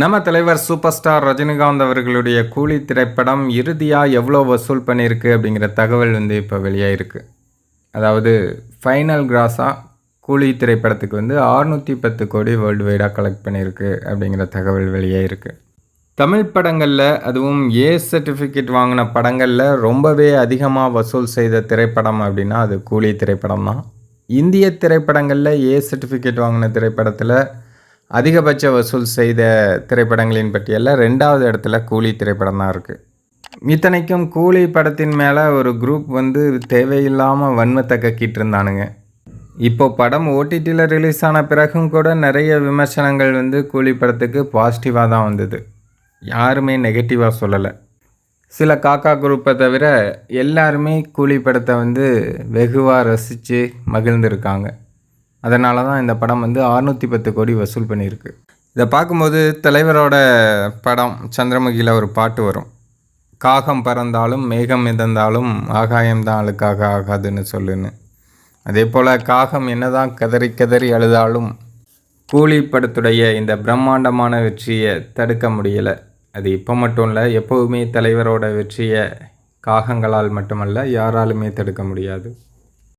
நம்ம தலைவர் super star Rajinikanth அவர்களுடைய கூலி திரைப்படம் இறுதியாக எவ்வளோ வசூல் பண்ணியிருக்கு அப்படிங்கிற தகவல் வந்து இப்போ வெளியாகிருக்கு அதாவது ஃபைனல் கிராஸாக கூலி திரைப்படத்துக்கு வந்து 610 பத்து கோடி வேர்ல்டு வைடாக கலெக்ட் பண்ணியிருக்கு அப்படிங்கிற தகவல் வெளியாகிருக்கு தமிழ் படங்களில் அதுவும் ஏ சர்டிஃபிகேட் வாங்கின படங்களில் ரொம்பவே அதிகமாக வசூல் செய்த திரைப்படம் அப்படின்னா அது கூலி திரைப்படம் தான் இந்திய திரைப்படங்களில் ஏ சர்டிஃபிகேட் வாங்கின திரைப்படத்தில் அதிகபட்ச வசூல் செய்த திரைப்படங்களின் பட்டியலில் ரெண்டாவது இடத்துல கூலி திரைப்படம் தான் இருக்குது இத்தனைக்கும் கூலி படத்தின் மேலே ஒரு குரூப் வந்து தேவையில்லாமல் வன்மத்தை கக்கிட்டு இருந்தானுங்க. இப்போ படம் ஓடிடியில் ரிலீஸ் ஆன பிறகும் கூட நிறைய விமர்சனங்கள் வந்து கூலி படத்துக்கு பாசிட்டிவாக தான் வந்தது. யாருமே நெகட்டிவாக சொல்லலை. சில காக்கா குரூப்பை தவிர எல்லாருமே கூலி படத்தை வந்து வெகுவாக ரசித்து மகிழ்ந்திருக்காங்க. அதனால தான் இந்த படம் வந்து 610 பத்து கோடி வசூல் பண்ணியிருக்கு. இதை பார்க்கும்போது தலைவரோட படம் சந்திரமுகியில் ஒரு பாட்டு வரும். காகம் பறந்தாலும் மேகம் மிதந்தாலும் ஆகாயம்தான் அழுக்காக ஆகாதுன்னு சொல்லுன்னு. அதே போல் காகம் என்னதான் கதறி கதறி அழுதாலும் கூலி படத்துடைய இந்த பிரம்மாண்டமான வெற்றியை தடுக்க முடியலை. அது இப்போ மட்டும் இல்லை எப்போவுமே தலைவரோட வெற்றியை காகங்களால் மட்டுமல்ல யாராலுமே தடுக்க முடியாது.